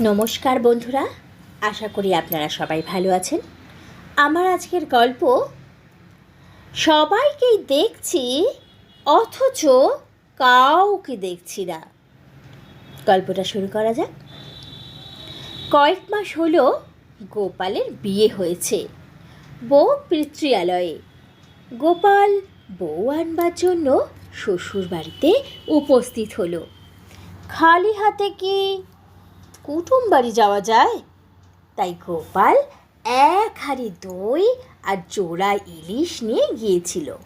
নমস্কার বন্ধুরা, আশা করি আপনারা সবাই ভালো আছেন। আমার আজকের গল্প, সবাইকেই দেখছি, অথচ কাউকে দেখছি না। গল্পটা শুরু করা যাক। কয়েক মাস হলো গোপালের বিয়ে হয়েছে, বউ পিতৃয়ালয়ে গোপাল বউ আনবার জন্য শ্বশুর বাড়িতে উপস্থিত হলো। খালি হাতে কি কুটুম বাড়ি যাওয়া যায়? তাই গোপাল এক হাড়ি দই আর জোড়া ইলিশ নিয়ে গিয়েছিল।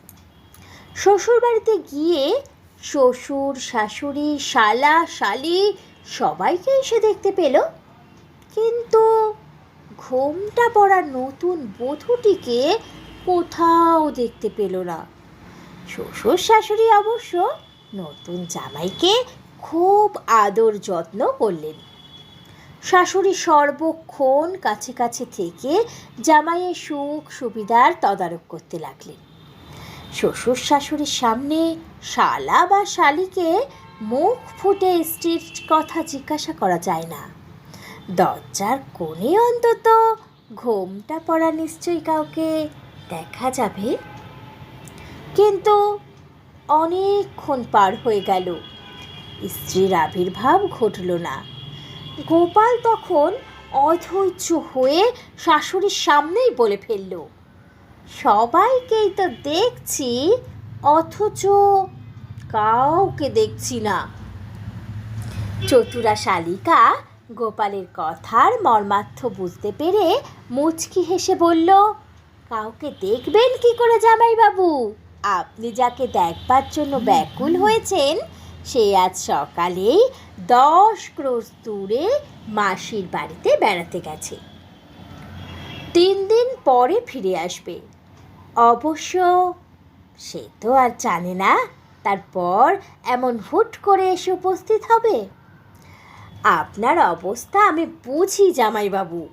শ্বশুর বাড়িতে গিয়ে শ্বশুর, শাশুড়ি, শালা, শালি সবাইকে এসে দেখতে পেল। কিন্তু ঘোমটা পড়া নতুন বধূটিকে কোথাও দেখতে পেল না। শ্বশুর, শাশুড়ি অবশ্য নতুন জামাইকে খুব আদর যত্ন করলেন। শাশুড়ি সর্বক্ষণ কাছে কাছে থেকে জামাইয়ের সুখ সুবিধার তদারক করতে লাগলেন। শ্বশুর শাশুড়ির সামনে শালা বা শালিকে মুখ ফুটে স্ত্রীর কথা জিজ্ঞাসা করা যায় না। দরজার কোণে অন্তত ঘোমটা পড়া নিশ্চয়ই কাউকে দেখা যাবে। কিন্তু অনেকক্ষণ পার হয়ে গেল। স্ত্রীর আবির্ভাব ঘটল না। গোপাল তখন অধৈর্য হয়ে শাশুড়ির সামনেই বলে ফেলল, সবাইকেই তো দেখছি, অথচ কাউকে দেখছি না। চতুরা শালিকা গোপালের কথার মর্মার্থ বুঝতে পেরে মুচকি হেসে বলল, কাউকে দেখবেন কি করে জামাইবাবু? আপনি যাকে দেখবার জন্য ব্যাকুল হয়েছেন সে আজ সকালেই দশ ক্রোশ দূরে মাসির বাড়িতে বেড়াতে গেছে। তিন দিন পরে ফিরে আসবে। অবশ্য সে তো আর জানে না, তারপর এমন হুট করে এসে উপস্থিত হবে। আপনার অবস্থা আমি বুঝি জামাইবাবু।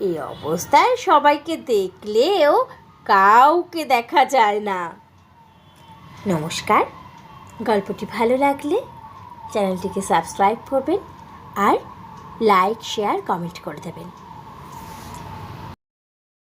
এই অবস্থায় সবাইকে দেখলেও কাউকে দেখা যায় না। নমস্কার। গল্পটি ভালো লাগলে চ্যানেলটিকে সাবস্ক্রাইব করবেন আর লাইক শেয়ার কমেন্ট করে দেবেন।